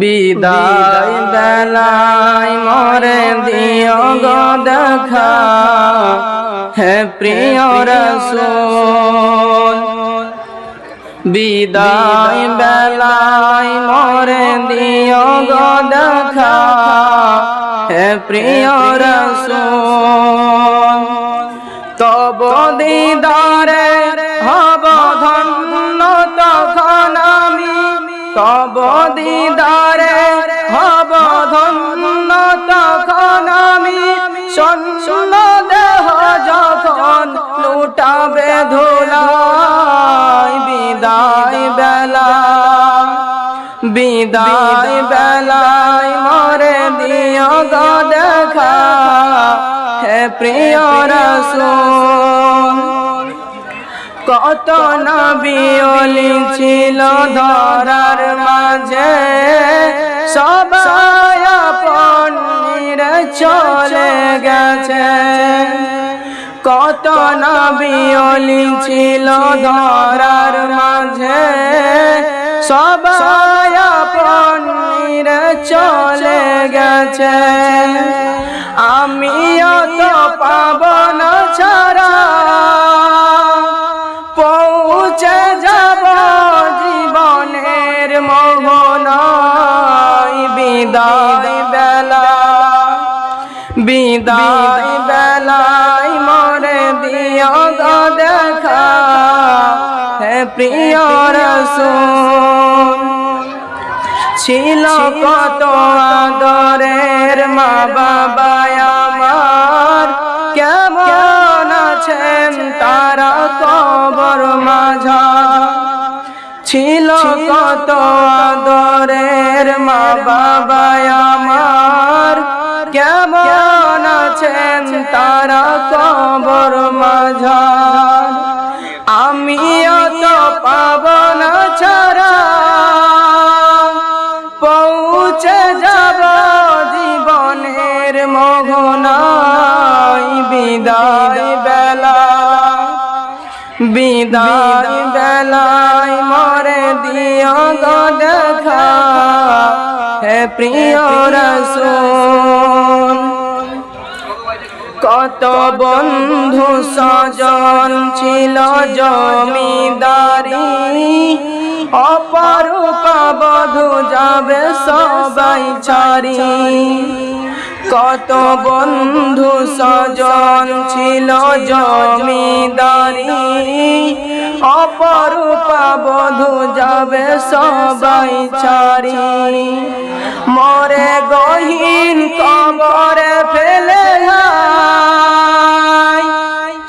বিদায় বেলায় মরে দিও গো দেখা। হে প্রিয় রসুল, বিদায় বেলায় মরে দিও গো দেখা। হে প্রিয় রসুল তব দিদারে হব ধন্য তখন আমি। সন্ন দেহ যখন লুটাবে ধুলাই, বিদায় বেলা, বিদায় বেলায় মরে গো দেখা, হে প্রিয় রসুল। কত নবিয়লি ছিল ধরার মাঝে। সবাই আপন চলে গেছে। কত নবিয়লি ছিল ধরার মাঝে। সবাই আপন চলে গেছে। আমিও তো পাবন ছাড়া মোহনায় বিদায় বেলা। বিদায় বেলায় মরে দিও গো দেখা। হে প্রিয় রসুল, ছিল কত আদরের মা বাবা ছিল কত আদরের মা বাবা আমার। কেমন আছেন তারা কবর মাঝা বিদায় বেলায় মরে দিও গো দেখা। হে প্রিয় রসুল কত বন্ধু সজন ছিল জমিদারি। অপরূপা বধু যাবে সবাই ছাড়ি। কত বন্ধু সজন ছিল জমিদারি। অপরূপা বধু যাবে সবাই ছাড়ি। মরে গহীন কবরে ফেলে।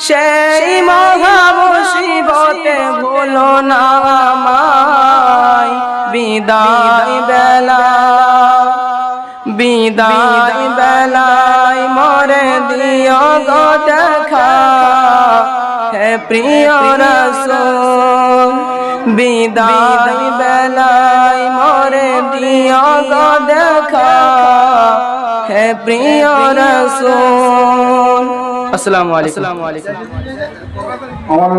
সেই মহা মুসিবতে ভুলো না আমায়। বিদায় বেলা বিদায় বেলায় মরে দিও গো দেখা। হে প্রিয় রসুল বিদায় বেলায় মরে দিও গো দেখা। হে প্রিয় রসুল আসসালামু আলাইকুম। আমার